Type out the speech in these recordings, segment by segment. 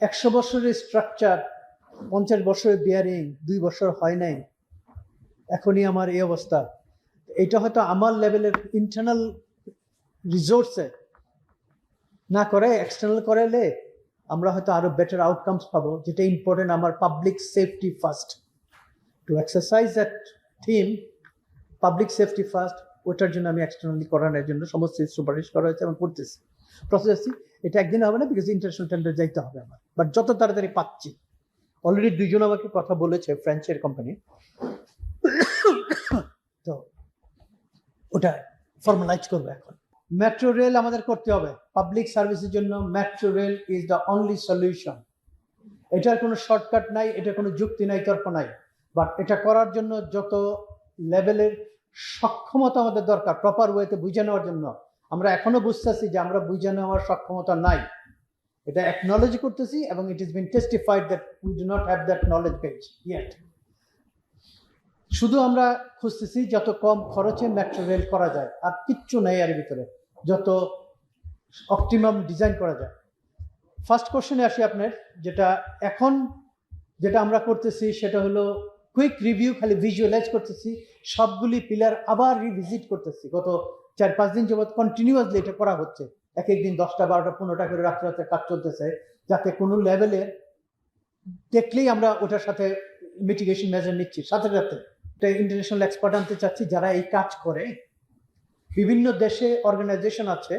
একশো বছরের স্ট্রাকচার পঞ্চাশ বছরের বিয়ারিং দুই বছর হয় নাই। এখনই আমার এই অবস্থা। এটা হয়তো আমার লেভেলের ইন্টারনাল রিসোর্সে না করে এক্সটার্নাল করালে আমরা হয়তো আরও বেটার আউটকামস পাবো, যেটা ইম্পর্টেন্ট আমার public safety first to exercise that theme public safety first ওটার জন্য আমি এক্সটার্নালি করানোর জন্য সমস্ত সুপারিশ করা হয়েছে এবং করতেছি। প্রসেস এটা একদিন হবে না বিকজ ইন্টারন্যাশনাল টেন্ডার যাইতে হবে আমার। বাট যত তাড়াতাড়ি পাচ্ছি। অলরেডি দুইজন আমাকে কথা বলেছে ফ্রেঞ্চের কোম্পানি তো ওটা ফর্মালাইজ করব এখন। মেট্রো রেল আমাদের করতে হবে। পাবলিক সার্ভিসের জন্য metro rail is the only solution এটার কোনো শর্টকাট নাই এটা কোনো যুক্তি নাই, তর্ক নাই। বাট এটা করার জন্য যত লেভেলের সক্ষমতা আমাদের দরকার প্রপার ওয়েতে বুঝে নেওয়ার জন্য। আমরা এখনও বুঝতেছি যে আমরা বুঝে নেওয়ার সক্ষমতা নাই। এটা একনলেজ করতেছি এবং it is been testified that we do not have that knowledge base yet শুধু আমরা খুঁজতেছি যত কম খরচে মেট্রো রেল করা যায়, আর কিচ্ছু নেই এর ভিতরে, যত অপটিমাম ডিজাইন করা যায়। ফার্স্ট কোশ্চেনে আসি আপনার, যেটা এখন যেটা আমরা করতেছি সেটা হলো কুইক রিভিউ খালি ভিজুয়ালাইজ করতেছি, সবগুলি পিলার আবার রিভিজিট করতেছি। গত চার পাঁচ দিন যাবৎ কন্টিনিউয়াসলি এটা করা হচ্ছে। এক এক দিন দশটা, বারোটা, পনেরোটা করে রাত্রে রাত্রে কাজ চলতেছে, যাতে কোনো লেভেলের দেখলেই আমরা ওটার সাথে মিটিগেশন মেজার নিচ্ছি। সাথে সাথে এটা ইন্টারন্যাশনাল এক্সপার্ট আনতে চাচ্ছি, যারা এই কাজ করে। বিভিন্ন দেশে অর্গানাইজেশন আছে,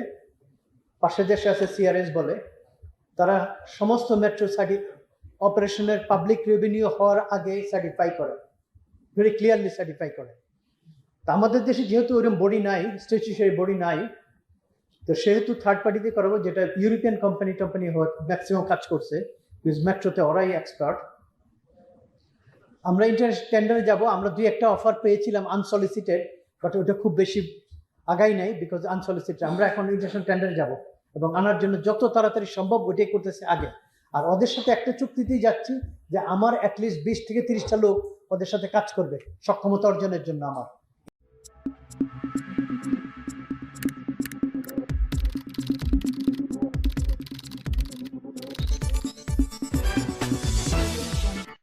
পাশের দেশে আছে সিআরএস বলে। তারা সমস্ত মেট্রো সার্টি অপারেশনের পাবলিক রেভিনিউ হওয়ার আগে সার্টিফাই করে। ভেরি ক্লিয়ারলি সার্টিফাই করে। তা আমাদের দেশে যেহেতু ওরকম বডি নাই স্ট্যাচুশারি বডি নাই, তো সেহেতু থার্ড পার্টিতে করাবো, যেটা ইউরোপিয়ান কোম্পানি টোম্পানি ম্যাক্সিমাম কাজ করছে মেট্রোতে ওরাই এক্সপার্ট আমরা ইন্টারন্যাশনাল টেন্ডারে যাব, আমরা দুই একটা অফার পেয়েছিলাম আনসলিসিটেড বাট ওটা খুব বেশি আগাই নাই বিকজ আনসলিসিটেড আমরা এখন ইন্টারন্যাশনাল টেন্ডারে যাব, এবং আনার জন্য যত তাড়াতাড়ি সম্ভব ওটাই করতেছে আগে। আর ওদের সাথে একটা চুক্তিতেই যাচ্ছি, যে আমার অ্যাটলিস্ট বিশ থেকে তিরিশটা লোক ওদের সাথে কাজ করবে, সক্ষমতা অর্জনের জন্য আমার।